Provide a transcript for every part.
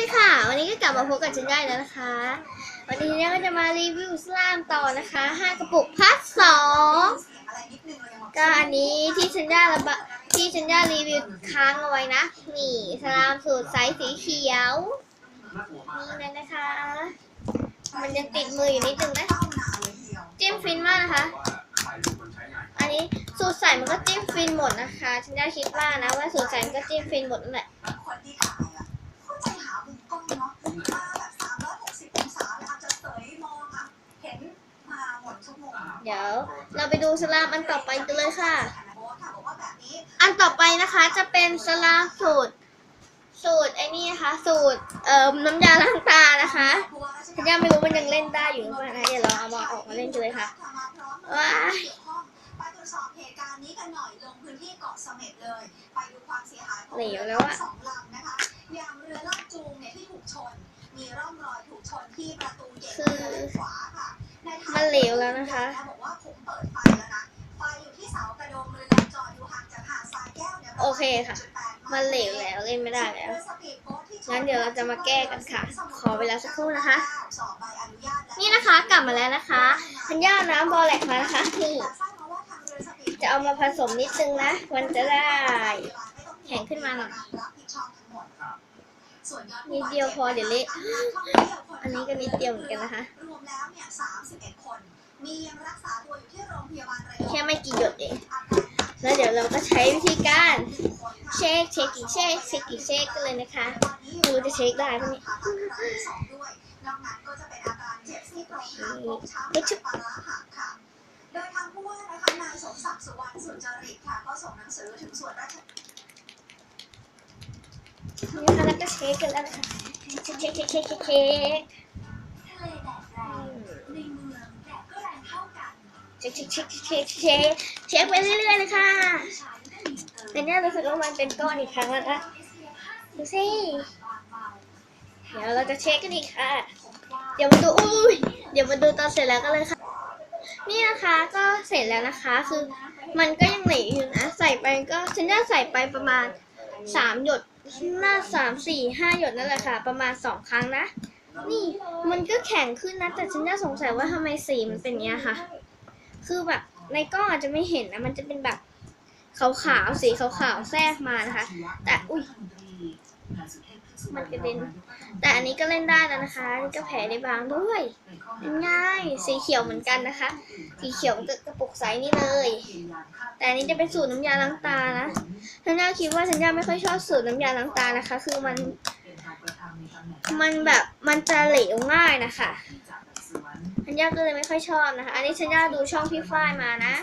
ดีค่ะ วันนี้ก็กลับมาพบกับฉันได้แล้วนะคะ วันนี้เนี่ยก็จะมารีวิวสลามต่อนะคะห้ากระปุกพัดสองก็อันนี้ที่ฉันได้ระบะที่ฉันได้รีวิวค้างเอาไว้นะ นี่สลามสูตรไซส์สีเขียว นี่เลยนะคะ มันยังติดมืออยู่นิดนึงนะ จิ้มฟินมากนะคะ อันนี้สูตรใส่มันก็จิ้มฟินหมดนะคะ ฉันได้คิดว่านะว่าสูตรใส่มันก็จิ้มฟินหมดนั่นแหละ เดี๋ยวเราไปดูสลามอันต่อไปกันเลยค่ะโบ๊ทค่ะบอกว่าแบบนี้อันต่อไปนะคะจะเป็นสลามสูตร สูตรไอ้นี่นะคะ สูตรเอ่อน้ำยาล้างตานะคะฉันยังไม่รู้มันยังเล่นได้อยู่หรือเปล่านะเดี๋ยวเราเอามาออกมาเล่นกันเลยค่ะว้ายไปตรวจสอบเหตุการณ์นี้กันหน่อยลงพื้นที่เกาะเสม็ดเลย ไปดูความเสียหายของเหลเรือวแล้วอะสองลำนะคะอย่างเรือลากจูงเนี่ยที่ถูกชน มีร่องรอยถูกชนที่ประตูเหย็นด้านขวาค่ะในทางมันเหลวแล้วนะคะ โอเคค่ะ มันเหลวแล้วเล่นไม่ได้แล้ว งั้นเดี๋ยวเราจะมาแก้กันค่ะ ขอเวลาสักครู่นะคะ นี่นะคะกลับมาแล้วนะคะทันย่าน้ำบอแหลกมานะคะนี่จะเอามาผสมนิดนึงนะ มันจะได้แข็งขึ้นมาหน่อยนิดเดียวพอเดี๋ยวเละอันนี้ก็นิดเดียวเหมือนกันนะคะรวมแล้วเนี่ย31คน มียังรักษาตัวอยู่ที่โรงพยาบาลระยองแค่ไม่กี่หยดเอง แล้วเดี๋ยวเราก็ใช้วิธีการเช็คเช็คกี่เช็คเช็คกี่เช็คกันเลยนะคะไม่รู้จะเช็คได้ปะเนี่ยนอกนั้นก็จะเป็นอาการเจ็บซี่โครงหักฟกช้ำและปลาร้าหักค่ะโดยทางผู้ว่านะคะนายสมศักดิ์สุวรรณสุจริตค่ะก็ส่งหนังสือถึงส่วนราชนี่นะคะแล้วก็เช็คกันแล้วนะคะเช็คเช็คเช็คเช็ค เช็คเช็คเช็คเช็คเช็คเช็คไปเรื่อยๆเลยค่ะชายก็มีเติมแต่เนี่ยรู้สึกว่ามันเป็นก้อนอีกครั้งแล้วนะดูสิเดี๋ยวเราจะเช็คกันอีกค่ะ เดี๋ยวมาดูอุ้ยเดี๋ยวมาดูตอนเสร็จแล้วกันเลยค่ะ นี่นะคะก็เสร็จแล้วนะคะคือมันก็ยังเหลืออยู่นะใส่ไปก็ฉันจะใส่ไปประมาณสามหยดหน้าสามสี่ห้าหยดนั่นแหละค่ะ ประมาณสองครั้งนะ นี่มันก็แข็งขึ้นนะ แต่ฉันจะสงสัยว่าทำไมสีมันเป็นเงี้ยค่ะ คือแบบในกล้องอาจจะไม่เห็นนะมันจะเป็นแบบขาวๆสีขาวๆแทรกมานะคะ แต่อุ้ยมันกระเด็นแต่อันนี้ก็เล่นได้แล้วนะคะนี่ก็แผลได้บางด้วยง่ายสีเขียวเหมือนกันนะคะ สีเขียวกับกระปุกใสนี่เลย แต่อันนี้จะเป็นสูตรน้ำยาล้างตานะทันยาคิดว่าทันยาไม่ค่อยชอบสูตรน้ำยาล้างตานะคะ คือมัน มันแบบมันจะเหลวง่ายนะคะ ทันยาก็เลยไม่ค่อยชอบนะคะ อันนี้ทันยาดูช่องพี่ฝ้ายมานะ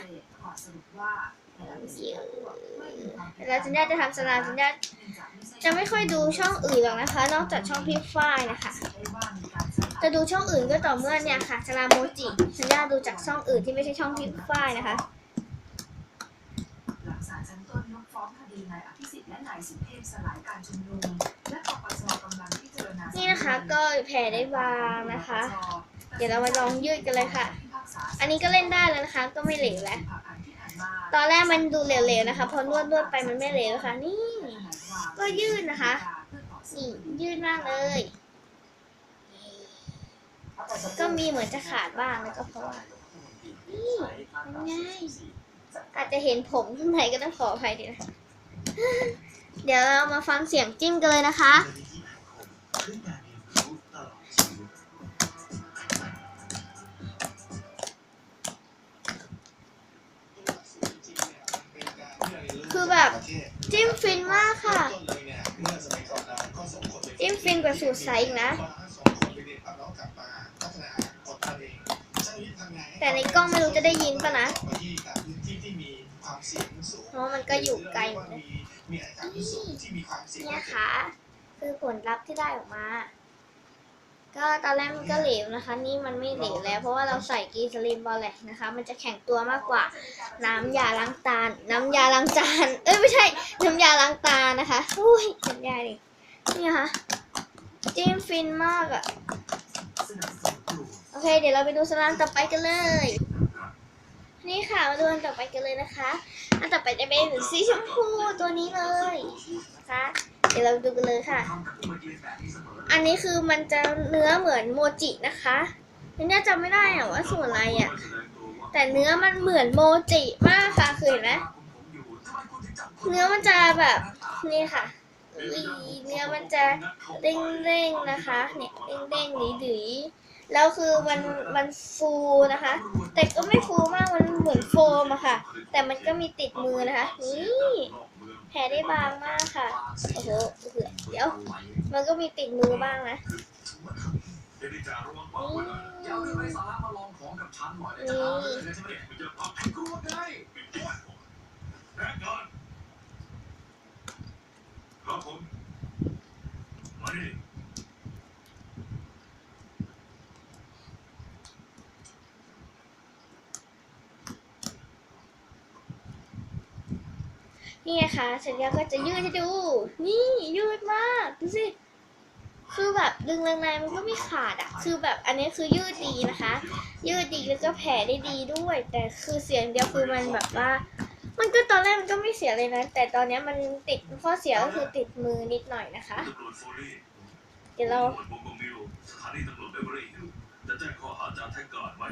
เวลาทันยาจะทำสลามทันยาจะไม่ค่อยดูช่องอื่นหรอกนะคะ นอกจากช่องพี่ฝ้ายนะคะ จะดูช่องอื่นก็ต่อเมื่อเนี่ยค่ะสลามโมจิทันยาดูจากช่องอื่นที่ไม่ใช่ช่องพี่ฝ้ายนะคะหลังศาลชั้นต้นยกฟ้องคดีนายอภิสิทธิ์และนายสุเทพสลายการชุมนุมและปปชกำลังพิจารณานี่นะคะก็แผ่ได้บางนะคะ เดี๋ยวเรามาลองยืดกันเลยค่ะ อันนี้ก็เล่นได้แล้วนะคะ ก็ไม่เหลวแล้ว ตอนแรกมันดูเหลวๆนะคะ พอนวดนวดๆไปมันไม่เหลวค่ะ นี่ ก็ยืดนะคะ นี่ยืดมากเลย ก็มีเหมือนจะขาดบ้างแล้วก็เพราะว่า นี่ง่ายอาจจะเห็นผมข้างในก็ต้องขออภัยดีนะเดี๋ยวเรามาฟังเสียงจิ้มกันเลยนะคะ คือแบบจิ้มฟินมากค่ะ จิ้มฟินกว่าสูตรใสอีกนะ แต่ในกล้องไม่รู้จะได้ยินปะนะเพราะมันก็อยู่ไกลหมดเลยนี่ยค่ะ คือผลลัพธ์ที่ได้ออกมา ก็ตอนแรกมันก็เหลวนะคะ นี่มันไม่เหลวแล้ว เพราะว่าเราใส่กีซลินบอลแลกนะคะ มันจะแข็งตัวมากกว่า น้ำยาล้างตาน้ำยาล้างจาน เอ้ยไม่ใช่ น้ำยาล้างตานะคะอุ้ยน้ำยาดินี่ค่ะจิ้มฟินมากอะโอเค เดี๋ยวเราไปดูสลามต่อไปกันเลย นี่ค่ะมาดูอันต่อไปกันเลยนะคะ อันต่อไปจะเป็นสีชมพูตัวนี้เลย ดี๋ยวเราดูกันเลยค่ะ อันนี้คือมันจะเนื้อเหมือนโมจินะคะอันเนี้ยจำไม่ได้อะว่าส่วนอะไรอะแต่เนื้อมันเหมือนโมจิมากค่ะคือเห็นไหมเนื้อมันจะแบบนี่ค่ะเนื้อมันจะเด้งๆนะคะ เนี่ยเด้งๆหดีๆแล้วคือมันมันฟูนะคะ แต่ก็ไม่ฟูมากมันเหมือนโฟมอะค่ะ แต่มันก็มีติดมือนะคะนี่ แผ่ได้บางมากค่ะ โอ้โหเดี๋ยว มันก็มีติดมือบ้างนะเดี๋ยวนี้จะระวังความไว้หน่อย อย่าเอาเรื่องไร้สาระมาลองของกับฉันหน่อยนะจะหาเรื่องเลยใช่ไหมเนี่ย มันจะพัก ไอ้กลัวไง ปิดตัวแพ้ก่อนครับผมมาดิ นี่ไงคะเสร็จแล้วก็จะยืดให้ดู นี่ยืดมากดูสิคือแบบดึงแรงๆมันก็ไม่ขาดอะคือแบบอันนี้คือยืดดีนะคะ ยืดดีแล้วก็แผลได้ดีด้วย แต่คือเสียงเดียวคือมันแบบว่า มันก็ตอนแรกมันก็ไม่เสียเลยนะ แต่ตอนเนี้ยมันติดข้อเสียก็คือติดมือนิดหน่อยนะคะ เดี๋ยวเราจะแจ้งข้อหาจาแท็กการไหม